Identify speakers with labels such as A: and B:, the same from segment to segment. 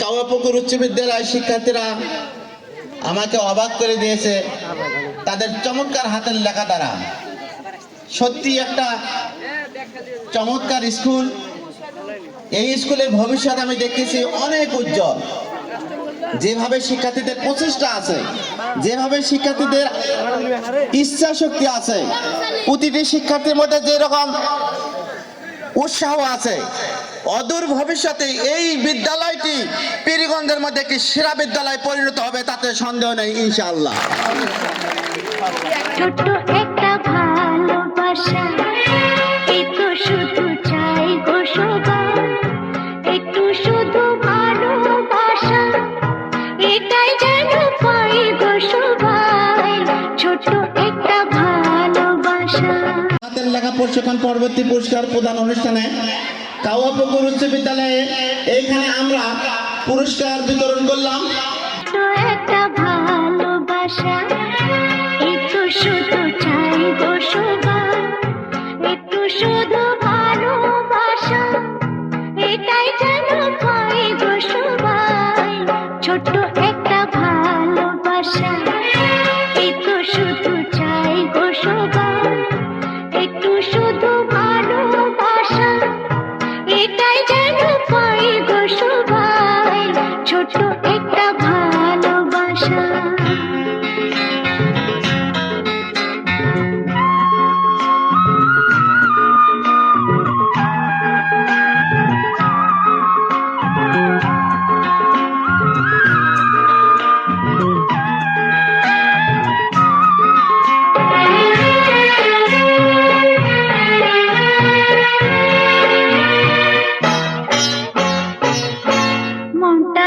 A: কাওয়াপুকুর উচ্চ বিদ্যালয়ের শিক্ষার্থীরা আমাকে অবাক করে দিয়েছে। তাদের চমৎকার হাতের লেখা দ্বারা। সত্যি একটা চমৎকার স্কুল। এই স্কুলের ভবিষ্যৎ আমি দেখতেছি অনেক উজ্জ্বল। যেভাবে শিক্ষার্থীদের প্রচেষ্টা আছে, যেভাবে শিক্ষার্থীদের ইচ্ছা শক্তি আছে, প্রতিটি শিক্ষার্থীর মধ্যে যেরকম উৎসাহ আছে অদূর ভবিষ্যতে এই বিদ্যালয়টি পীরগঞ্জের মধ্যে একটি সেরা বিদ্যালয় পরিণত হবে তাতে সন্দেহ নেই ইনশাআল্লাহ।
B: ছোট্ট একটা ভালোবাসা এই তো শুধু চাই গো সবার একটু শুধু ভালোবাসা এটাই যেন পাই গো সবাই ছোট্ট একটা ভালোবাসা।
A: হাতের লেখা প্রশিক্ষণ পরবর্তী পুরস্কার প্রদান অনুষ্ঠানে কাওয়াপুকুর উচ্চ বিদ্যালয়ে এখানে আমরা পুরস্কার বিতরণ করলাম।
B: ভালোবাসা শুধু চাই গো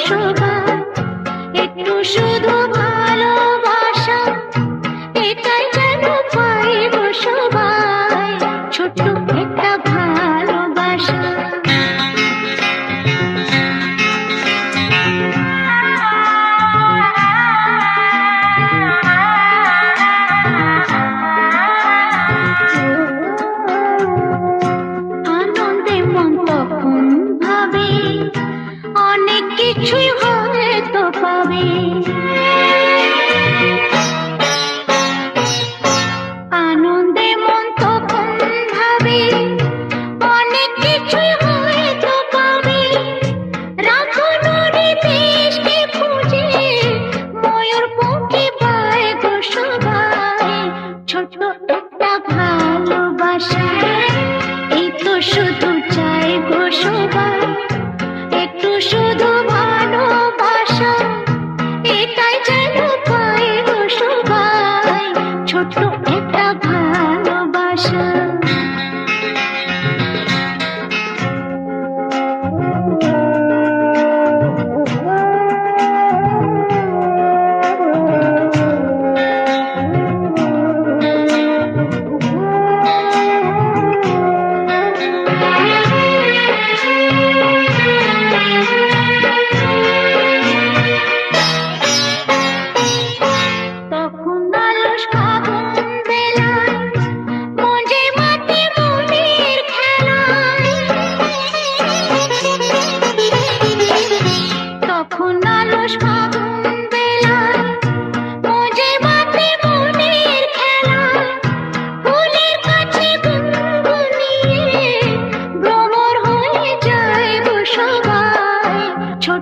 B: চাই কিছুই হয়তো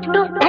B: ছোট্ট